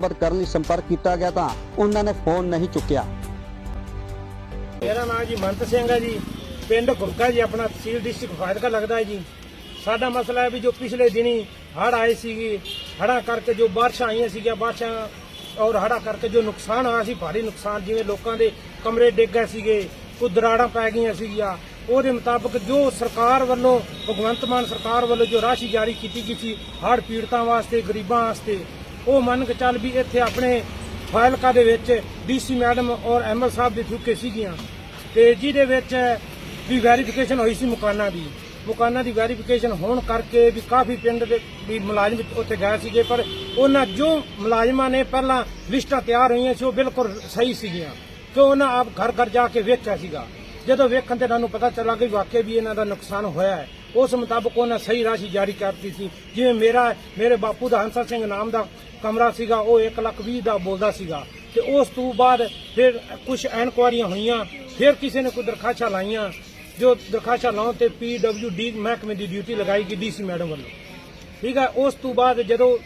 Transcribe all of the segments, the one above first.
ਗੱਲਬਾਤ ਕਰਨ ਲਈ ਸੰਪਰਕ ਕੀਤਾ ਗਿਆ ਤਾਂ ਉਹਨਾਂ ਨੇ ਫੋਨ ਨਹੀਂ ਚੁੱਕਿਆ। ਮੇਰਾ ਨਾਮ ਜੀ ਮੰਤ ਸਿੰਘ ਹੈ ਜੀ। ਪਿੰਡ ਗੁਰਕਾ ਜੀ, ਆਪਣਾ ਤਹਿਸੀਲ ਡਿਸਟ੍ਰਿਕਟ ਫਾਜ਼ਿਲਕਾ ਲੱਗਦਾ ਹੈ ਜੀ। ਸਾਡਾ ਮਸਲਾ ਹੈ ਵੀ ਜੋ ਪਿਛਲੇ ਦਿਨੀ ਹੜ੍ਹ ਆਏ ਸੀਗੇ, ਹੜ੍ਹਾਂ ਕਰਕੇ ਜੋ ਬਾਰਿਸ਼ਾਂ ਆਈਆਂ ਸੀਗੀਆਂ, ਬਾਰਿਸ਼ਾਂ ਔਰ ਹੜ੍ਹਾਂ ਕਰਕੇ ਜੋ ਨੁਕਸਾਨ ਆਇਆ ਸੀ, ਭਾਰੀ ਨੁਕਸਾਨ, ਜਿਵੇਂ ਲੋਕਾਂ ਦੇ ਕਮਰੇ ਡਿੱਗ ਗਏ ਸੀਗੇ, ਕੋਈ ਦਰਾੜਾਂ ਪੈ ਗਈਆਂ ਸੀਗੀਆਂ। ਉਹਦੇ ਮੁਤਾਬਕ ਜੋ ਸਰਕਾਰ ਵੱਲੋਂ, ਭਗਵੰਤ ਮਾਨ ਸਰਕਾਰ ਵੱਲੋਂ ਜੋ ਰਾਸ਼ੀ ਜਾਰੀ ਕੀਤੀ ਗਈ ਸੀ, ਹੜ੍ਹ ਪੀੜਤਾਂ ਵਾਸਤੇ, ਗਰੀਬਾਂ ਵਾਸਤੇ ਉਹ ਮੰਨ ਕੇ ਚੱਲ ਵੀ ਇੱਥੇ ਆਪਣੇ ਫਾਇਲਕਾ ਦੇ ਵਿੱਚ ਡੀਸੀ ਮੈਡਮ ਔਰ ਐਮਐਲ ਸਾਹਿਬ ਦੀ ਠੁਕੇ ਸੀਗੀਆਂ। ਤੇ ਜਿਹਦੇ ਵਿੱਚ ਵੀ ਵੈਰੀਫਿਕੇਸ਼ਨ ਹੋਈ ਸੀ ਮਕਾਨਾਂ ਦੀ। ਮਕਾਨਾਂ ਦੀ ਵੈਰੀਫਿਕੇਸ਼ਨ ਹੋਣ ਕਰਕੇ ਵੀ ਕਾਫੀ ਪਿੰਡ ਦੇ ਵੀ ਮੁਲਾਜ਼ਮ ਉੱਥੇ ਗਏ ਸੀਗੇ, ਪਰ ਉਹਨਾਂ ਜੋ ਮੁਲਾਜ਼ਮਾਂ ਨੇ ਪਹਿਲਾਂ ਲਿਸਟਾਂ ਤਿਆਰ ਹੋਈਆਂ ਸੀ, ਉਹ ਬਿਲਕੁਲ ਸਹੀ ਸੀਗੀਆਂ। ਕਿ ਉਹਨਾਂ ਆਪ ਘਰ ਘਰ ਜਾ ਕੇ ਵੇਖਿਆ ਸੀਗਾ। ਜਦੋਂ ਵੇਖਣ ਤੇ ਸਾਨੂੰ ਪਤਾ ਚੱਲਾ ਕਿ ਵਾਕਿਆ ਵੀ ਇਹਨਾਂ ਦਾ ਨੁਕਸਾਨ ਹੋਇਆ ਹੈ। ਉਸ ਮੁਤਾਬਕ ਉਹਨਾਂ ਸਹੀ ਰਾਸ਼ੀ ਜਾਰੀ ਕਰਤੀ ਸੀ। ਜਿਵੇਂ ਮੇਰਾ, ਮੇਰੇ ਬਾਪੂ ਦਾ ਹੰਸਾ ਸਿੰਘ ਨਾਮ ਦਾ ਕਮਰਾ ਸੀਗਾ, ਉਹ 1 ਲੱਖ 20 ਦਾ ਬੋਲਦਾ ਸੀਗਾ। ਤੇ ਉਸ ਤੋਂ ਬਾਅਦ ਫਿਰ ਕੁਝ ਐਨਕੁਆਰੀਆਂ ਹੋਈਆਂ, ਫਿਰ ਕਿਸੇ ਨੇ ਕੋਈ ਦਰਖਾਸਤਾਂ ਲਾਈਆਂ। ਜੋ ਦਰਖਾਸਤਾਂ ਲਾਉਣ ਤੇ ਡੀ ਮਹਿਕਮੇ ਦੀ ਡਿਊਟੀ ਲਗਾਈ ਗਈ ਡੀਸੀ ਮੈਡਮ ਵੱਲੋਂ। ਠੀਕ ਹੈ ਉਸ ਤੋਂ ਬਾਅਦ ਜਦੋਂ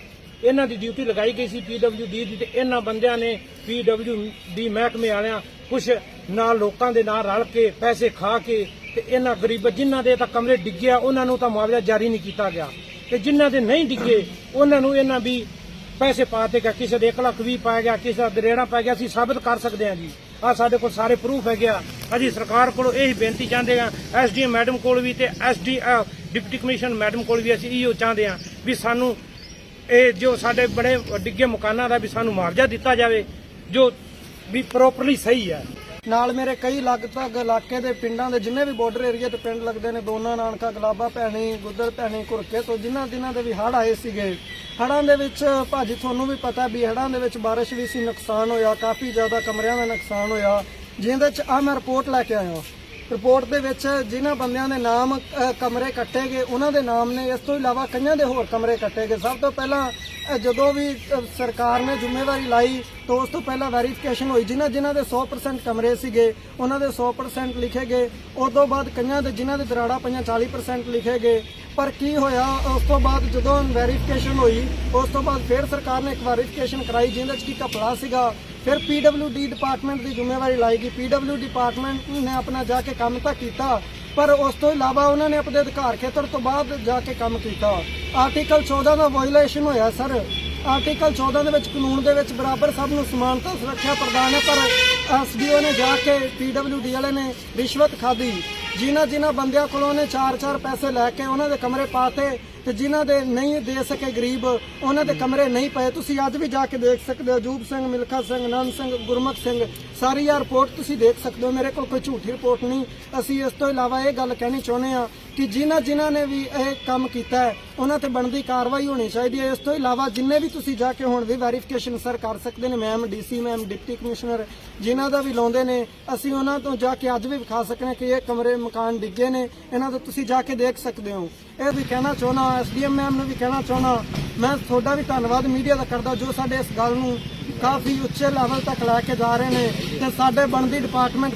ਇਹਨਾਂ ਦੀ ਡਿਊਟੀ ਲਗਾਈ ਗਈ ਸੀ ਡੀ ਦੀ ਤੇ ਇਹਨਾਂ ਬੰਦਿਆਂ ਨੇ ਡੀ ਮਹਿਕਮੇ ਵਾਲਿਆਂ ਕੁਝ ਨਾਲ ਲੋਕਾਂ ਦੇ ਨਾਲ ਰਲ ਕੇ ਪੈਸੇ ਖਾ ਕੇ ਤੇ ਇਹਨਾਂ ਗਰੀਬ ਜਿਨ੍ਹਾਂ ਦੇ ਤਾਂ ਕਮਰੇ ਡਿੱਗਿਆ ਉਹਨਾਂ ਨੂੰ ਤਾਂ ਮੁਆਵਜ਼ਾ ਜਾਰੀ ਨਹੀਂ ਕੀਤਾ ਗਿਆ। ਤੇ ਜਿਨ੍ਹਾਂ ਦੇ ਨਹੀਂ ਡਿੱਗੇ, ਉਹਨਾਂ ਨੂੰ ਇਹਨਾਂ ਵੀ ਪੈਸੇ ਪਾਤੇ ਗਿਆ, ਕਿਸੇ ਦੇ 1 ਲੱਖ ਵੀ ਪਾਇਆ ਗਿਆ, ਕਿਸੇ ਦਾ ਦਰੇੜਾ ਪੈ ਗਿਆ, ਅਸੀਂ ਸਾਬਤ ਕਰ ਸਕਦੇ ਹਾਂ ਜੀ। ਆ ਸਾਡੇ ਕੋਲ ਸਾਰੇ ਪ੍ਰੂਫ ਹੈਗੇ ਆ। ਅਸੀਂ ਸਰਕਾਰ ਕੋਲੋਂ ਇਹੀ ਬੇਨਤੀ ਚਾਹੁੰਦੇ ਆ ਐਸਡੀਐਮ ਮੈਡਮ ਕੋਲ ਵੀ ਤੇ ਐਸਡੀ ਡਿਪਟੀ ਕਮਿਸ਼ਨ ਮੈਡਮ ਕੋਲ ਵੀ ਅਸੀਂ ਇਹੋ ਚਾਹੁੰਦੇ ਆ ਵੀ ਸਾਨੂੰ ਇਹ ਜੋ ਸਾਡੇ ਬੜੇ ਡਿੱਗੇ ਮਕਾਨਾਂ ਦਾ ਵੀ ਸਾਨੂੰ ਮੁਆਵਜ਼ਾ ਦਿੱਤਾ ਜਾਵੇ, ਜੋ ਵੀ ਪ੍ਰੋਪਰਲੀ ਸਹੀ ਹੈ। ਨਾਲ ਮੇਰੇ ਕਈ ਲਗਭਗ ਇਲਾਕੇ ਦੇ ਪਿੰਡਾਂ ਦੇ ਜਿੰਨੇ ਵੀ ਬਾਰਡਰ ਏਰੀਆ ਤੇ ਪਿੰਡ ਲੱਗਦੇ ਨੇ, ਦੋਨਾ ਨਾਨਕਾ ਗਲਾਬਾ ਭੈਣੀ ਗੁੱਦਰ ਭੈਣੀ ਘੁਰਕੇ ਤੋਂ ਜਿਨ੍ਹਾਂ ਦਿਨਾਂ ਦੇ ਵੀ ਹੜ੍ਹ ਆਏ ਸੀਗੇ ਹੜ੍ਹਾਂ ਦੇ ਵਿੱਚ ਭਾਜੀ ਤੁਹਾਨੂੰ ਵੀ ਪਤਾ ਵੀ ਹੜ੍ਹਾਂ ਦੇ ਵਿੱਚ ਬਾਰਿਸ਼ ਵੀ ਸੀ, ਨੁਕਸਾਨ ਹੋਇਆ, ਕਾਫੀ ਜ਼ਿਆਦਾ ਕਮਰਿਆਂ ਦਾ ਨੁਕਸਾਨ ਹੋਇਆ। ਜਿਹਦੇ 'ਚ ਆ ਮੈਂ ਰਿਪੋਰਟ ਲੈ ਕੇ ਆਇਆ। ਰਿਪੋਰਟ ਦੇ ਵਿੱਚ ਜਿਨ੍ਹਾਂ ਬੰਦਿਆਂ ਦੇ ਨਾਮ ਕਮਰੇ ਕੱਟੇ ਗਏ, ਉਹਨਾਂ ਦੇ ਨਾਮ ਨੇ। ਇਸ ਤੋਂ ਇਲਾਵਾ ਕਈਆਂ ਦੇ ਹੋਰ ਕਮਰੇ ਕੱਟੇ ਗਏ। ਸਭ ਤੋਂ ਪਹਿਲਾਂ ਜਦੋਂ ਵੀ ਸਰਕਾਰ ਨੇ ਜ਼ਿੰਮੇਵਾਰੀ ਲਾਈ, ਤਾਂ ਉਸ ਤੋਂ ਪਹਿਲਾਂ ਵੈਰੀਫਿਕੇਸ਼ਨ ਹੋਈ। ਜਿਨ੍ਹਾਂ ਜਿਨ੍ਹਾਂ ਦੇ 100% ਕਮਰੇ ਸੀਗੇ, ਉਹਨਾਂ ਦੇ 100% ਲਿਖੇ ਗਏ। ਉਸ ਤੋਂ ਬਾਅਦ ਕਈਆਂ ਦੇ, ਜਿਨ੍ਹਾਂ ਦੇ ਦਰਾੜਾ ਪਈਆਂ 40% ਲਿਖੇ ਗਏ। ਪਰ ਕੀ ਹੋਇਆ, ਉਸ ਤੋਂ ਬਾਅਦ ਜਦੋਂ ਵੈਰੀਫਿਕੇਸ਼ਨ ਹੋਈ, ਉਸ ਤੋਂ ਬਾਅਦ ਫਿਰ ਸਰਕਾਰ ਨੇ ਇੱਕ ਵੈਰੀਫਿਕੇਸ਼ਨ ਕਰਾਈ, ਜਿਹਦੇ ਵਿੱਚ ਕੀ ਘਪਲਾ ਸੀਗਾ। ਫਿਰ ਡੀ ਡਿਪਾਰਟਮੈਂਟ ਦੀ ਜ਼ਿੰਮੇਵਾਰੀ ਲਾਈ ਗਈ। ਡੀ ਡਿਪਾਰਟਮੈਂਟ ਨੇ ਆਪਣਾ ਜਾ ਕੇ ਕੰਮ ਤਾਂ ਕੀਤਾ, ਪਰ ਉਸ ਤੋਂ ਇਲਾਵਾ ਉਹਨਾਂ ਨੇ ਆਪਣੇ ਅਧਿਕਾਰ ਖੇਤਰ ਤੋਂ ਬਾਅਦ ਜਾ ਕੇ ਕੰਮ ਕੀਤਾ। ਆਰਟੀਕਲ 14 ਦਾ ਵਾਇਓਲੇਸ਼ਨ ਹੋਇਆ, ਸਰ। ਆਰਟੀਕਲ 14 ਦੇ ਵਿੱਚ ਕਾਨੂੰਨ ਦੇ ਵਿੱਚ ਬਰਾਬਰ ਸਭ ਨੂੰ ਸਮਾਨਤਾ, ਸੁਰੱਖਿਆ ਪ੍ਰਦਾਨ ਹੈ, ਪਰ ਐਸਡੀਓ ਨੇ ਜਾ ਕੇ ਡੀ ਵਾਲੇ ਨੇ ਰਿਸ਼ਵਤ ਖਾਧੀ। ਜਿਨ੍ਹਾਂ ਜਿਨ੍ਹਾਂ ਬੰਦਿਆਂ ਕੋਲੋਂ ਉਹਨੇ 4-4 ਪੈਸੇ ਲੈ ਕੇ ਉਹਨਾਂ ਦੇ ਕਮਰੇ ਪਾਤੇ ਤੇ ਜਿਨ੍ਹਾਂ ਦੇ ਨਹੀਂ ਦੇ ਸਕੇ ਗਰੀਬ, ਉਹਨਾਂ ਦੇ ਕਮਰੇ ਨਹੀਂ ਪਏ। ਤੁਸੀਂ ਅੱਜ ਵੀ ਜਾ ਕੇ ਦੇਖ ਸਕਦੇ ਹੋ ਜੂਬ ਸਿੰਘ, ਮਿਲਖਾ ਸਿੰਘ, ਨੰਦ ਸਿੰਘ, ਗੁਰਮੁਖ ਸਿੰਘ, ਸਾਰੀ ਇਹ ਰਿਪੋਰਟ ਤੁਸੀਂ ਦੇਖ ਸਕਦੇ ਹੋ। ਮੇਰੇ ਕੋਲ ਕੋਈ ਝੂਠੀ ਰਿਪੋਰਟ ਨਹੀਂ। ਅਸੀਂ ਇਸ ਤੋਂ ਇਲਾਵਾ ਇਹ ਗੱਲ ਕਹਿਣੀ ਚਾਹੁੰਦੇ ਆ ਕਿ ਜਿਨ੍ਹਾਂ ਜਿਨ੍ਹਾਂ ਨੇ ਵੀ ਇਹ ਕੰਮ ਕੀਤਾ ਹੈ, ਉਹਨਾਂ ਤੇ ਬਣਦੀ ਕਾਰਵਾਈ ਹੋਣੀ ਚਾਹੀਦੀ ਹੈ। ਇਸ ਤੋਂ ਇਲਾਵਾ ਜਿੰਨੇ ਵੀ ਤੁਸੀਂ ਜਾ ਕੇ ਹੁਣ ਵੀ ਵੈਰੀਫਿਕੇਸ਼ਨ ਸਰ ਕਰ ਸਕਦੇ ਨੇ ma'am DC ma'am deputy commissioner ਜਿਨ੍ਹਾਂ ਦਾ ਵੀ ਲਾਉਂਦੇ ਨੇ, ਅਸੀਂ ਉਹਨਾਂ ਤੋਂ ਜਾ ਕੇ ਅੱਜ ਵੀ ਵਿਖਾ ਸਕਦੇ ਹਾਂ ਕਿ ਇਹ ਕਮਰੇ, ਮਕਾਨ ਡਿੱਗੇ ਨੇ, ਇਹਨਾਂ ਤੋਂ ਤੁਸੀਂ ਜਾ ਕੇ ਦੇਖ ਸਕਦੇ ਹੋ। ਇਹ ਵੀ ਕਹਿਣਾ ਚਾਹੁੰਦਾ ਐਸਡੀਐਮ ਮੈਮ ਨੂੰ ਵੀ ਕਹਿਣਾ ਚਾਹੁੰਦਾ, ਮੈਂ ਤੁਹਾਡਾ ਵੀ ਧੰਨਵਾਦ ਮੀਡੀਆ ਦਾ ਕਰਦਾ ਜੋ ਸਾਡੇ ਇਸ ਗੱਲ ਨੂੰ ਕਾਫੀ ਉੱਚੇ ਲੈਵਲ ਤੱਕ ਲੈ ਕੇ ਜਾ ਰਹੇ ਨੇ ਤੇ ਸਾਡੇ ਬਣਦੀ ਡਿਪਾਰਟਮੈਂਟ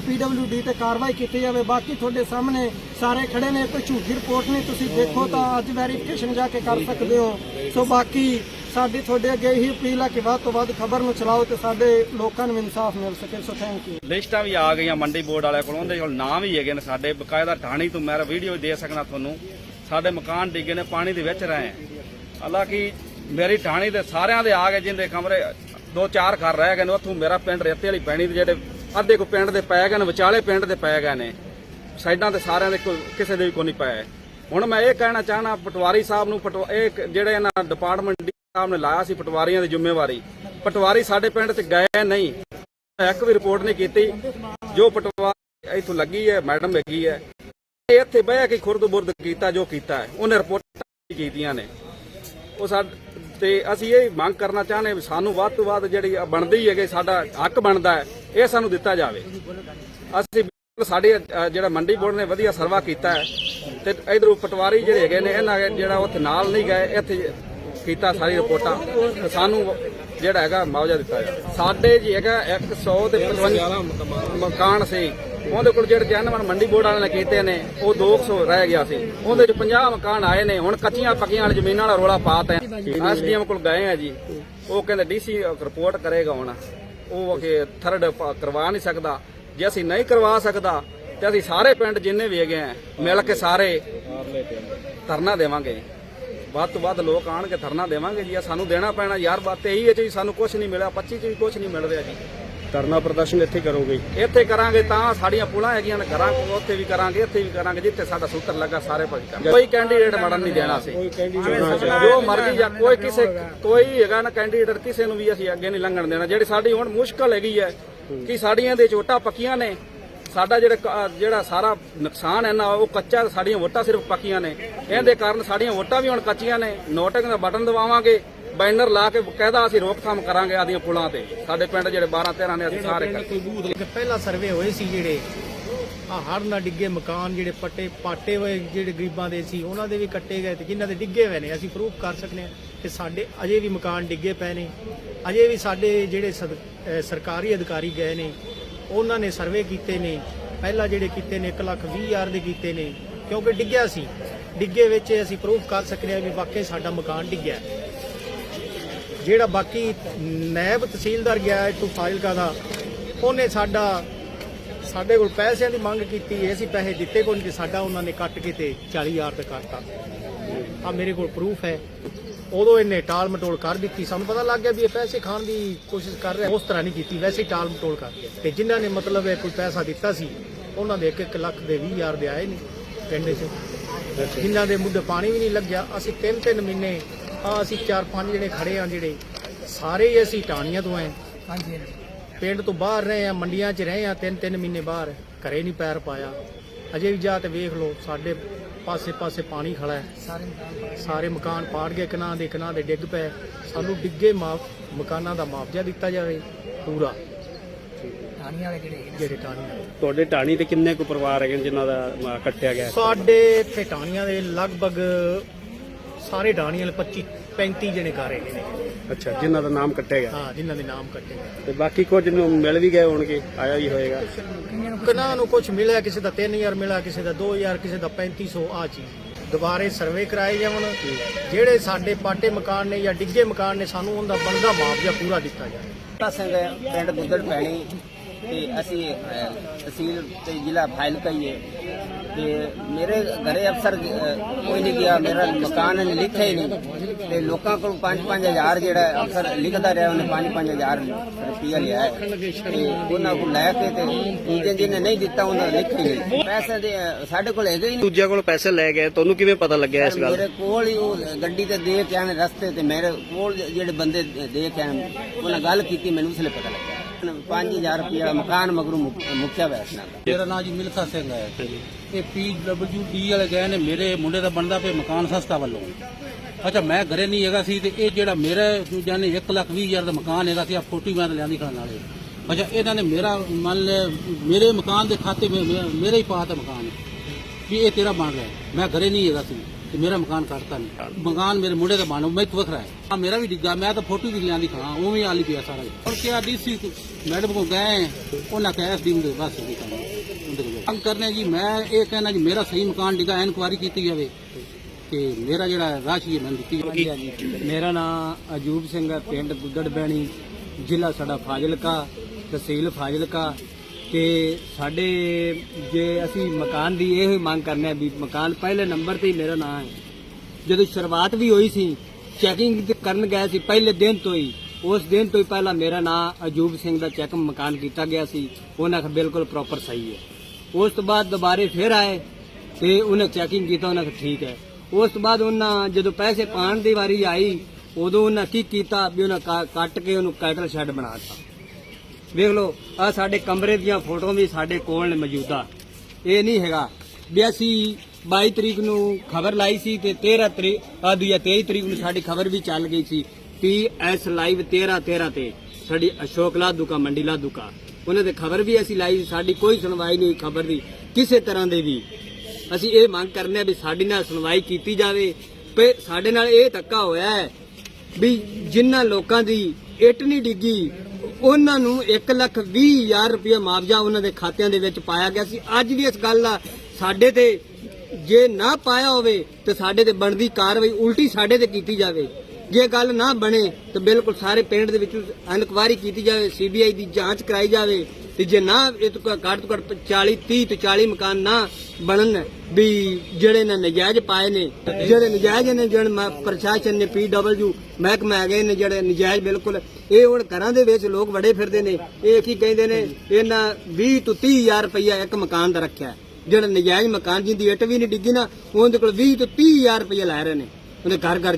ਡੀ ਤੇ ਕਾਰਵਾਈ ਕੀਤੀ ਜਾਵੇ। ਬਾਕੀ ਤੁਹਾਡੇ ਸਾਹਮਣੇ ਸਾਰੇ ਖੜੇ ਨੇ, ਕੋਈ ਝੂਠੀ ਰਿਪੋਰਟ ਨਹੀਂ, ਤੁਸੀਂ ਦੇਖੋ ਤਾਂ ਅੱਜ ਵੈਰੀਫਿਕੇਸ਼ਨ ਜਾ ਕੇ ਕਰ ਸਕਦੇ ਹੋ। ਸੋ ਬਾਕੀ ਸਾਡੀ ਤੁਹਾਡੇ ਅੱਗੇ ਇਹੀ ਅਪੀਲ ਹੈ ਕਿ ਵੱਧ ਤੋਂ ਵੱਧ ਖਬਰ ਨੂੰ ਚਲਾਓ ਤੇ ਸਾਡੇ ਲੋਕਾਂ ਨੂੰ ਇਨਸਾਫ ਮਿਲ ਸਕੇ। ਸੋ ਥੈਂਕ ਯੂ ਲਿਸਟਾਂ ਵੀ ਆ ਗਈਆਂ ਮੰਡੀ ਬੋਰਡ ਵਾਲਿਆਂ ਕੋਲ ਉਹਦੇ ਕੋਲ ਨਾਮ ਵੀ ਹੈਗੇ ਨੇ ਸਾਡੇ। ਬਕਾਇਦਾ ਢਾਣੀ ਤੋਂ ਮੈਂ ਵੀਡੀਓ ਦੇ ਸਕਣਾ ਤੁਹਾਨੂੰ। ਸਾਡੇ ਮਕਾਨ ਡਿੱਗੇ ਨੇ, ਪਾਣੀ ਦੇ ਵਿੱਚ ਰਹੇ। ਹਾਲਾਂਕਿ ਮੇਰੀ ਢਾਣੀ ਦੇ ਸਾਰਿਆਂ ਦੇ ਆ ਗਏ, ਜਿੰਦੇ ਕਮਰੇ ਦੋ ਚਾਰ ਘਰ ਰਹਿ ਗਏ ਨੇ, ਉੱਥੋਂ ਮੇਰਾ ਪਿੰਡ ਰੇਤੇ ਵਾਲੀ ਪੈਣੀ ਦੇ ਜਿਹੜੇ ਅੱਧੇ ਕੋ ਪਿੰਡ ਦੇ ਪੈ ਗਏ ਨੇ, ਵਿਚਾਲੇ ਪਿੰਡ ਦੇ ਪੈ ਗਏ ਨੇ। ਸਾਈਡਾਂ ਤੇ ਸਾਰਿਆਂ ਦੇ ਕੋਈ, ਕਿਸੇ ਦੇ ਵੀ ਕੋਈ ਨਹੀਂ ਪਏ। ਹੁਣ ਮੈਂ ਇਹ ਕਹਿਣਾ ਚਾਹਣਾ ਪਟਵਾਰੀ ਸਾਹਿਬ ਨੂੰ, ਪਟਵਾ- ਇਹ ਜਿਹੜੇ ਇਹਨਾਂ ਡਿਪਾਰਟਮੈਂਟ ਸਾਹਿਬ ਨੇ ਲਾਇਆ ਸੀ ਪਟਵਾਰੀਆਂ ਦੀ ਜ਼ਿੰਮੇਵਾਰੀ, ਪਟਵਾਰੀ ਸਾਡੇ ਪਿੰਡ ਤੇ ਗਏ ਨਹੀਂ। ਇੱਕ ਵੀ ਰਿਪੋਰਟ ਨਹੀਂ ਕੀਤੀ। ਜੋ ਪਟਵਾਰੀ ਇੱਥੋਂ ਲੱਗੀ ਹੈ, ਮੈਡਮ ਲੱਗੀ ਹੈ ਇੱਥੇ ਬਹਿ ਕੇ ਖੁਰਦ-ਬੁਰਦ ਕੀਤਾ, ਜੋ ਕੀਤਾ ਉਹਨੇ ਰਿਪੋਰਟ ਕੀਤੀਆਂ ਨੇ। ਉਹ ਸਾਡ ਤੇ ਅਸੀਂ ਇਹ ਮੰਗ ਕਰਨਾ ਚਾਹੁੰਦੇ ਵੀ ਸਾਨੂੰ ਵੱਧ ਤੋਂ ਵੱਧ ਜਿਹੜੀ ਬਣਦੀ ਹੈਗੇ, ਸਾਡਾ ਹੱਕ ਬਣਦਾ ਹੈ, ਇਹ ਸਾਨੂੰ ਦਿੱਤਾ ਜਾਵੇ। ਅਸੀਂ ਬਿਲਕੁਲ ਸਾਡੇ ਜਿਹੜਾ ਮੰਡੀ ਬੋਰਡ ਨੇ ਵਧੀਆ ਸਰਵਾ ਕੀਤਾ ਹੈ ਤੇ ਇਧਰੋਂ ਪਟਵਾਰੀ ਜਿਹੜੇ ਹੈਗੇ ਨੇ, ਇਹਨਾਂ ਜਿਹੜਾ ਉੱਥੇ ਨਾਲ ਨਹੀਂ ਗਏ, ਇੱਥੇ ਕੀਤਾ ਸਾਰੀ ਰਿਪੋਰਟਾਂ ਸਾਨੂੰ ਜਿਹੜਾ ਹੈਗਾ ਮੁਆਵਜ਼ਾ ਦਿੱਤਾ ਜਾਵੇ। ਸਾਡੇ ਜੀ ਹੈਗਾ 100 ਤੇ 55 ਮਕਾਨ ਸੀ। ਉਹਦੇ ਕੋਲ ਜਿਹੜੇ ਜਨਮਨ ਮੰਡੀ ਬੋਰਡ ਵਾਲਿਆਂ ਨੇ ਕੀਤੇ ਨੇ, ਉਹ 200 ਰਹਿ ਗਿਆ ਸੀ। ਉਹਦੇ ਚ 50 ਮਕਾਨ ਆਏ ਨੇ, ਹੁਣ ਕੱਚੀਆਂ ਪੱਕੀਆਂ ਵਾਲੀ ਜ਼ਮੀਨਾਂ ਵਾਲਾ ਰੋਲਾ ਪਾਤਾ ਐਸਡੀਐਮ ਕੋਲ ਗਏ ਆ ਜੀ। ਉਹ ਕਹਿੰਦੇ ਡੀਸੀ ਰਿਪੋਰਟ ਕਰੇਗਾ ਹੁਣ। ਉਹ ਕਿ ਥਰਡ ਕਰਵਾ ਨਹੀਂ ਸਕਦਾ। ਜੇ ਅਸੀਂ ਨਹੀਂ ਕਰਵਾ ਸਕਦਾ, ਤੇ ਅਸੀਂ ਸਾਰੇ ਪਿੰਡ ਜਿੰਨੇ ਵੀ ਹੈਗੇ ਆ, ਮਿਲ ਕੇ ਸਾਰੇ ਧਰਨਾ ਦੇਵਾਂਗੇ। ਜੀ ਵੱਧ ਤੋਂ ਵੱਧ ਲੋਕ ਆਣਗੇ, ਧਰਨਾ ਦੇਵਾਂਗੇ ਜੀ। ਸਾਨੂੰ ਦੇਣਾ ਪੈਣਾ ਯਾਰ, ਬਾਤ ਇਹੀ ਹੈ ਜੀ, ਸਾਨੂੰ ਕੁਝ ਨਹੀਂ ਮਿਲਿਆ 25 ਚ ਵੀ ਕੁਝ ਨਹੀਂ ਮਿਲ ਰਿਹਾ ਜੀ। ਧਰਨਾ ਪ੍ਰਦਰਸ਼ਨ ਇੱਥੇ ਕਰੋਗੇ। ਇੱਥੇ ਕਰਾਂਗੇ ਤਾਂ ਸਾਡੀਆਂ ਪੁਲਾਂ ਹੈਗੀਆਂ ਨੇ ਘਰਾਂ ਕੋਲ ਉੱਥੇ ਵੀ ਕਰਾਂਗੇ ਇੱਥੇ ਵੀ ਕਰਾਂਗੇ ਜਿੱਥੇ ਸਾਡਾ ਸੂਤਰ ਲੱਗਾ ਸਾਰੇ ਕਰਾਂਗੇ। ਕੋਈ ਕੈਂਡੀਡੇਟ ਮੜਨ ਨਹੀਂ ਦੇਣਾ ਸੀ ਜੋ ਮਰਜ਼ੀ ਜਾਂ ਕੋਈ ਕਿਸੇ ਕੋਈ ਹੈਗਾ ਨਾ ਕੈਂਡੀਡੇਟ ਕਿਸੇ ਨੂੰ ਵੀ ਅਸੀਂ ਅੱਗੇ ਨਹੀਂ ਲੰਘਣ ਦੇਣਾ। ਜਿਹੜੀ ਸਾਡੀ ਹੁਣ ਮੁਸ਼ਕਲ ਹੈਗੀ ਹੈ ਕਿ ਸਾਡੀਆਂ ਦੇ ਝੋਟਾ ਪੱਕੀਆਂ ਨੇ ਸਾਡਾ ਜਿਹੜਾ ਜਿਹੜਾ ਸਾਰਾ ਨੁਕਸਾਨ ਹੈ ਨਾ ਉਹ ਕੱਚਾ ਸਾਡੀਆਂ ਵੋਟਾਂ ਸਿਰਫ ਪੱਕੀਆਂ ਨੇ। ਇਹਦੇ ਕਾਰਨ ਸਾਡੀਆਂ ਵੋਟਾਂ ਵੀ ਹੁਣ ਕੱਚੀਆਂ ਨੇ। ਨੋਟਿੰਗ ਦਾ ਬਟਨ ਦਬਾਵਾਂਗੇ। ਬੈਨਰ ਲਾ ਕੇ ਕਹਿੰਦਾ ਅਸੀਂ ਰੋਕਥਾਮ ਕਰਾਂਗੇ ਆਦੀਆਂ ਪੁਲਾਂ ਤੇ। ਸਾਡੇ ਪਿੰਡ ਜਿਹੜੇ 12 13 ਨੇ ਅਸੀਂ ਸਾਰੇ ਪਹਿਲਾ ਸਰਵੇ ਹੋਏ ਸੀ ਜਿਹੜੇ। ਆ ਹੜ੍ਹ ਨਾਲ ਡਿੱਗੇ ਮਕਾਨ ਜਿਹੜੇ ਪੱਟੇ ਪਾਟੇ ਹੋਏ ਜਿਹੜੇ ਗਰੀਬਾਂ ਦੇ ਸੀ ਉਹਨਾਂ ਦੇ ਵੀ ਕੱਟੇ ਗਏ ਤੇ ਜਿਨ੍ਹਾਂ ਦੇ ਡਿੱਗੇ ਹੋਏ ਨੇ ਅਸੀਂ ਪ੍ਰੂਫ ਕਰ ਸਕਨੇ ਆ ਕਿ ਸਾਡੇ ਅਜੇ ਵੀ ਮਕਾਨ ਡਿੱਗੇ ਪਏ ਨੇ। ਅਜੇ ਵੀ ਸਾਡੇ ਜਿਹੜੇ ਸਰਕਾਰੀ ਅਧਿਕਾਰੀ ਗਏ ਨੇ ਉਹਨਾਂ ਨੇ ਸਰਵੇ ਕੀਤੇ ਨੇ। ਪਹਿਲਾਂ ਜਿਹੜੇ ਕੀਤੇ ਨੇ 1 ਲੱਖ 20 ਹਜ਼ਾਰ ਦੇ ਕੀਤੇ ਨੇ ਕਿਉਂਕਿ ਡਿੱਗਿਆ ਸੀ। ਡਿੱਗੇ ਵਿੱਚ ਅਸੀਂ ਪ੍ਰੂਫ ਕਰ ਸਕਨੇ ਆ ਵੀ ਵਾਕਈ ਸਾਡਾ ਮਕਾਨ ਡਿੱਗਿਆ। ਜਿਹੜਾ ਬਾਕੀ ਨਾਇਬ ਤਹਿਸੀਲਦਾਰ ਗਿਆ ਹੈ ਟੂ ਫਾਈਲਕਾ ਦਾ, ਉਹਨੇ ਸਾਡਾ, ਸਾਡੇ ਕੋਲ ਪੈਸਿਆਂ ਦੀ ਮੰਗ ਕੀਤੀ ਅਸੀਂ ਪੈਸੇ ਦਿੱਤੇ ਕੋਈ ਨਹੀਂ ਤੇ ਸਾਡਾ ਉਹਨਾਂ ਨੇ ਕੱਟ ਕੇ ਤੇ 40000 ਤੇ ਕਰਤਾ ਆ ਮੇਰੇ ਕੋਲ ਪ੍ਰੂਫ ਹੈ। ਉਦੋਂ ਇਹਨੇ ਟਾਲ ਮਟੋਲ ਕਰ ਦਿੱਤੀ। ਸਾਨੂੰ ਪਤਾ ਲੱਗ ਗਿਆ ਵੀ ਇਹ ਪੈਸੇ ਖਾਣ ਦੀ ਕੋਸ਼ਿਸ਼ ਕਰ ਰਿਹਾ। ਉਸ ਤਰ੍ਹਾਂ ਨਹੀਂ ਕੀਤੀ, ਵੈਸੇ ਟਾਲ ਮਟੋਲ ਕਰ। ਤੇ ਜਿਨ੍ਹਾਂ ਨੇ ਮਤਲਬ ਇਹ ਕੋਈ ਪੈਸਾ ਦਿੱਤਾ ਸੀ, ਉਹਨਾਂ ਦੇ 1-1 ਲੱਖ ਦੇ 20000 ਦੇ ਆਏ ਨਹੀਂ ਪਿੰਡ 'ਚ। ਜਿਨ੍ਹਾਂ ਦੇ ਮੁੱਢ ਪਾਣੀ ਵੀ ਨਹੀਂ ਲੱਗਿਆ। ਅਸੀਂ ਤਿੰਨ ਤਿੰਨ ਮਹੀਨੇ ਆ ਅਸੀਂ ਚਾਰ ਪੰਜ ਜਿਹੜੇ ਖੜੇ ਆ ਜਿਹੜੇ ਸਾਰੇ ਹੀ ਅਸੀਂ ਟਾਣੀਆਂ ਤੋਂ ਆਏ। ਪਿੰਡ ਤੋਂ ਬਾਹਰ ਰਹੇ ਆ ਮੰਡੀਆਂ 'ਚ ਰਹੇ ਆ ਤਿੰਨ ਤਿੰਨ ਮਹੀਨੇ ਬਾਹਰ ਘਰੇ ਨਹੀਂ ਪੈਰ ਪਾਇਆ। ਅਜੇ ਵੀ ਜਾ ਤੇ ਵੇਖ ਲਓ ਸਾਡੇ ਪਾਸੇ ਪਾਸੇ ਪਾਣੀ ਖੜਾ ਹੈ। ਸਾਰੇ ਮਕਾਨ ਪਾੜ ਗਏ। ਕਿਨਾਂ ਦੇ ਕਿਨਾਂ ਦੇ ਡਿੱਗ ਪਏ। ਸਾਨੂੰ ਡਿੱਗੇ ਮਾਫ ਮਕਾਨਾਂ ਦਾ ਮੁਆਵਜ਼ਾ ਦਿੱਤਾ ਜਾਵੇ ਪੂਰਾ। ਜਿਹੜੇ ਟਾਣੀਆਂ ਵਾਲੇ। ਤੁਹਾਡੇ ਢਾਣੀ ਤੇ ਕਿੰਨੇ ਕੁ ਪਰਿਵਾਰ ਹੈਗੇ ਜਿਨ੍ਹਾਂ ਦਾ ਕੱਟਿਆ ਗਿਆ ਸਾਡੇ ਇੱਥੇ ਟਾਣੀਆਂ ਦੇ ਲਗਭਗ ਸਾਰੇ ਵਾਲੇ 25 35 ਜਣੇ ਘਰ ਹੈਗੇ ਨੇ। ਅੱਛਾ ਜਿਨ੍ਹਾਂ ਦਾ ਨਾਮ ਕੱਟਿਆ ਗਿਆ। ਹਾਂ ਜਿਨ੍ਹਾਂ ਦੇ ਨਾਮ ਕੱਟੇ ਗਏ। ਤੇ ਬਾਕੀ ਕੁਝ ਨੂੰ ਮਿਲ ਵੀ ਗਏ ਹੋਣਗੇ ਆਇਆ ਵੀ ਹੋਏਗਾ। ਕਿਨਾਂ ਨੂੰ ਕੁਝ ਮਿਲਿਆ ਕਿਸੇ ਦਾ 3000 ਮਿਲਿਆ ਕਿਸੇ ਦਾ 2000 ਕਿਸੇ ਦਾ 3500 ਆ ਚੀਜ਼। ਦੁਬਾਰੇ ਸਰਵੇ ਕਰਾਏ ਜਾਵਣ ਜਿਹੜੇ ਸਾਡੇ ਪਾਟੇ ਮਕਾਨ ਨੇ ਜਾਂ ਡਿੱਗੇ ਮਕਾਨ ਨੇ ਸਾਨੂੰ ਉਹਦਾ ਬਣਦਾ ਮੁਆਵਜ਼ਾ ਪੂਰਾ ਦਿੱਤਾ ਜਾਵੇ। ਤਾਂ ਸਿੰਘ ਪਿੰਡ ਗੁੱਦੜ ਪੈਣੀ ਤੇ ਅਸੀਂ ਤਹਿਸੀਲ ਤੇ ਜ਼ਿਲ੍ਹਾ ਫਾਈਲ ਕਹੀਏ ਤੇ ਮੇਰੇ ਘਰੇ ਅਫਸਰ ਅਹ, ਕੋਈ ਨਹੀਂ ਗਿਆ ਮੇਰਾ ਮਕਾਨ ਇਹਨੇ ਲਿਖਿਆ ਹੀ ਨਹੀਂ। ਤੇ ਲੋਕਾਂ ਕੋਲ 5-5000 ਜਿਹੜਾ ਅਫਸਰ ਲਿਖਦਾ ਰਿਹਾ ਉਹਨੇ 5-5000 ਰੁਪਇਆ ਲਿਆ ਹੈ। ਤੇ ਉਹਨਾਂ ਕੋਲ ਲੈ ਕੇ ਤੇ ਜਿਹਨੇ ਜਿਹਨੇ ਨਹੀਂ ਦਿੱਤਾ ਉਹਨਾਂ ਹੀ ਨਹੀਂ। ਪੈਸੇ ਦੇ ਸਾਡੇ ਕੋਲ ਹੈਗੇ ਹੀ ਨਹੀਂ। ਦੂਜਿਆਂ ਕੋਲ ਪੈਸੇ ਲੈ ਗਏ ਤੁਹਾਨੂੰ ਕਿਵੇਂ ਪਤਾ ਲੱਗਿਆ ਇਸ ਗੱਲ ਮੇਰੇ ਕੋਲ ਹੀ ਉਹ ਗੱਡੀ ਤੇ ਦੇ ਕੇ ਆਣ ਰਸਤੇ ਤੇ ਮੇਰੇ ਕੋਲ ਜਿਹੜੇ ਬੰਦੇ ਦੇ ਕੇ ਆਣ ਉਹਨਾਂ ਗੱਲ ਕੀਤੀ ਮੈਨੂੰ ਉਸਲੇ ਪਤਾ ਲੱਗਿਆ। 5000 ਰੁਪਇਆ ਮਕਾਨ ਮਗਰੂ ਮੁੱਕਿਆ ਹੋਇਆ ਇਸ ਮੇਰਾ ਨਾਮ ਜੀ ਮਿਲਖਾ ਸਿੰਘ ਹੈ। ਇਹ ਪੀਡਬਲਯੂਡੀ ਵਾਲੇ ਗਏ ਨੇ, ਮੇਰੇ ਮੁੰਡੇ ਦਾ ਬਣਦਾ ਪਿਆ ਮਕਾਨ ਸਸਤਾ ਵੱਲੋਂ। ਅੱਛਾ, ਮੈਂ ਘਰੇ ਨਹੀਂ ਹੈਗਾ ਸੀ ਤੇ ਇਹ ਜਿਹੜਾ ਮੇਰਾ ਜਾਨੇ 1 ਲੱਖ 20 ਹਜ਼ਾਰ ਦਾ ਮਕਾਨ ਹੈਗਾ ਸੀ ਆ ਫੋਟੀ ਮੈਂ ਲਿਆਂਦੀ ਖਾਣ ਵਾਲੇ। ਅੱਛਾ, ਇਹਨਾਂ ਨੇ ਮੇਰਾ, ਮੰਨ ਲੈ, ਮੇਰੇ ਮਕਾਨ ਦੇ ਖਾਤੇ ਮੇ- ਮੇਰੇ ਹੀ ਪਾਤਾ ਮਕਾਨ। ਵੀ ਇਹ ਤੇਰਾ ਬਣ ਰਿਹਾ। ਮੈਂ ਘਰੇ ਨਹੀਂ ਹੈਗਾ ਸੀ। ਤੇ ਮੇਰਾ ਮਕਾਨ ਕੱਟਤਾ ਨਹੀਂ। ਮਕਾਨ ਮੇਰੇ ਮੁੰਡੇ ਦਾ ਬਣ ਮੈਂ ਵੱਖਰਾ ਹੈ। ਆ ਮੇਰਾ ਵੀ ਡਿੱਗਾ, ਮੈਂ ਤਾਂ ਫੋਟੋ ਵੀ ਲਿਆਂਦੀ ਖਾਂ, ਉਵੇਂ ਆਲੀ ਪਿਆ ਸਾਰਾ ਹੁਣ ਕਿਹਾ ਡੀਸੀ ਮੈਡਮ ਕੋ ਗਏ ਉਹਨਾਂ ਕਹਿ ਐਸ ਦੀ ਬਸ ਵੀ ਕੰਮ ਉਹਦੇ ਕਰਨੇ ਜੀ, ਮੈਂ ਇਹ ਕਹਿਣਾ ਜੀ, ਮੇਰਾ ਸਹੀ ਮਕਾਨ ਡਿੱਗਾ, ਇਨਕੁਆਰੀ ਕੀਤੀ ਜਾਵੇ ਤੇ ਮੇਰਾ ਜਿਹੜਾ ਰਾਸ਼ੀ ਹੈ ਮੈਨੂੰ ਦਿੱਤੀ ਜਾਵੇ। ਮੇਰਾ ਨਾਮ ਅਜੂਬ ਸਿੰਘ ਹੈ, ਪਿੰਡ ਗੁੱਦੜ ਜ਼ਿਲ੍ਹਾ ਸਾਡਾ ਫਾਜ਼ਿਲਕਾ, ਤਹਿਸੀਲ ਫਾਜ਼ਿਲਕਾ। ਤੇ ਸਾਡੇ ਜੇ ਅਸੀਂ ਮਕਾਨ ਦੀ ਇਹ ਮੰਗ ਕਰਨੇ ਆ ਵੀ ਮਕਾਨ ਪਹਿਲੇ ਨੰਬਰ ਤੇ ਹੀ ਮੇਰਾ ਨਾਮ ਹੈ। ਜਦੋਂ ਸ਼ੁਰੂਆਤ ਵੀ ਹੋਈ ਸੀ ਚੈਕਿੰਗ ਕਰਨ ਗਏ ਸੀ, ਪਹਿਲੇ ਦਿਨ ਤੋਂ ਹੀ, ਉਸ ਦਿਨ ਤੋਂ ਹੀ ਪਹਿਲਾਂ ਮੇਰਾ ਨਾਮ ਅਜੂਬ ਸਿੰਘ ਦਾ ਚੈੱਕ ਮਕਾਨ ਕੀਤਾ ਗਿਆ ਸੀ। ਉਹਨਾਂ ਕਿਹਾ ਬਿਲਕੁਲ ਪ੍ਰੋਪਰ ਸਹੀ ਹੈ। ਉਸ ਤੋਂ ਬਾਅਦ ਦੁਬਾਰੇ ਫਿਰ ਆਏ ਤੇ ਉਹਨੇ ਚੈਕਿੰਗ ਕੀਤਾ, ਉਹਨਾਂ ਕਿਹਾ ਠੀਕ ਹੈ। ਉਸ ਤੋਂ ਬਾਅਦ ਉਹਨਾਂ ਜਦੋਂ ਪੈਸੇ ਪਾਣ ਦੀ ਵਾਰੀ ਆਈ, ਉਦੋਂ ਉਹਨਾਂ ਕੀ ਕੀਤਾ ਵੀ ਉਹਨਾਂ ਕਾ- ਕੱਟ ਕੇ ਉਹਨੂੰ ਕੈਟਲ ਸ਼ੈੱਡ ਬਣਾ ਦਿੱਤਾ। ਵੇਖ ਲਓ ਆ ਸਾਡੇ ਕਮਰੇ ਦੀਆਂ ਫੋਟੋਆਂ ਵੀ ਸਾਡੇ ਕੋਲ ਨੇ ਮੌਜੂਦਾ। ਇਹ ਨਹੀਂ ਹੈਗਾ ਵੀ ਅਸੀਂ 22 ਤਰੀਕ ਨੂੰ ਖਬਰ ਲਾਈ ਸੀ ਤੇ 13 ਤਰੀਕ ਆ ਦੂਜਾ 23 ਤਰੀਕ ਨੂੰ ਸਾਡੀ ਖਬਰ ਵੀ ਚੱਲ ਗਈ ਸੀ ਪੀ ਐਸ ਲਾਈਵ 13 13 ਤੇ ਸਾਡੀ ਅਸ਼ੋਕ ਲਾਦੂਕਾ ਮੰਡੀ ਲਾਧੂਕਾ ਉਹਨਾਂ ਦੇ ਖਬਰ ਵੀ ਅਸੀਂ ਲਾਈ ਸੀ, ਸਾਡੀ ਕੋਈ ਸੁਣਵਾਈ ਨਹੀਂ ਖਬਰ ਦੀ ਕਿਸੇ ਤਰ੍ਹਾਂ ਦੇ ਵੀ। ਅਸੀਂ ਇਹ ਮੰਗ ਕਰਨੇ ਆ ਵੀ ਸਾਡੀ ਨਾਲ ਸੁਣਵਾਈ ਕੀਤੀ ਜਾਵੇ। ਤੇ ਸਾਡੇ ਨਾਲ ਇਹ ਧੱਕਾ ਹੋਇਆ ਹੈ ਵੀ ਜਿਨ੍ਹਾਂ ਲੋਕਾਂ ਦੀ ਇੱਟ ਨਹੀਂ ਡਿੱਗੀ ਉਹਨਾਂ ਨੂੰ 1 ਲੱਖ 20 ਹਜ਼ਾਰ ਰੁਪਏ ਮੁਆਵਜ਼ਾ ਉਹਨਾਂ ਦੇ ਖਾਤਿਆਂ ਦੇ ਵਿੱਚ ਪਾਇਆ ਗਿਆ ਸੀ। ਅੱਜ ਵੀ ਇਸ ਗੱਲ ਦਾ ਸਾਡੇ ਤੇ ਜੇ ਨਾ ਪਾਇਆ ਹੋਵੇ ਤੇ ਸਾਡੇ ਤੇ ਬਣਦੀ ਕਾਰਵਾਈ ਉਲਟੀ ਸਾਡੇ ਤੇ ਕੀਤੀ ਜਾਵੇ। ਜੇ ਗੱਲ ਨਾ ਬਣੇ ਤਾਂ ਬਿਲਕੁਲ ਸਾਰੇ ਪਿੰਡ ਦੇ ਵਿੱਚ ਇਨਕੁਆਇਰੀ ਕੀਤੀ ਜਾਵੇ ਸੀਬੀਆਈ ਦੀ ਜਾਂਚ ਕਰਾਈ ਜਾਵੇ ਤੇ ਜੇ ਨਾ ਇਹ ਤੋਂ ਘੱਟ ਤੋਂ ਘੱਟ 40 30 ਤੋਂ 40 ਮਕਾਨ ਨਾ ਬਣਨ, ਵੀ ਜਿਹੜੇ ਨੇ ਨਜਾਇਜ਼ ਪਾਏ ਨੇ, ਜਿਹੜੇ ਨਜਾਇਜ਼ ਨੇ, ਜਿਹੜੇ ਪ੍ਰਸ਼ਾਸਨ ਨੇ ਪੀਡਬਲਯੂ ਮਹਿਕਮਾ ਹੈਗੇ ਨੇ, ਜਿਹੜੇ ਨਜਾਇਜ਼ ਬਿਲਕੁਲ, ਇਹ ਹੁਣ ਘਰਾਂ ਦੇ ਵਿੱਚ ਲੋਕ ਵੜੇ ਫਿਰਦੇ ਨੇ। ਇਹ ਕੀ ਕਹਿੰਦੇ ਨੇ, ਇਹਨਾਂ 20 ਤੋਂ 30 ਹਜ਼ਾਰ ਰੁਪਈਆ ਇੱਕ ਮਕਾਨ ਦਾ ਰੱਖਿਆ ਜਿਹੜਾ ਨਜਾਇਜ਼ ਮਕਾਨ ਜਿੰਦੀ ਇੱਟ ਵੀ ਨਹੀਂ ਡਿੱਗੀ ਨਾ, ਉਹਦੇ ਕੋਲ 20 ਤੋਂ 30 ਹਜ਼ਾਰ ਰੁਪਈਆ ਲੈ ਰਹੇ ਨੇ। ਉਹਦੇ ਘਰ ਘਰ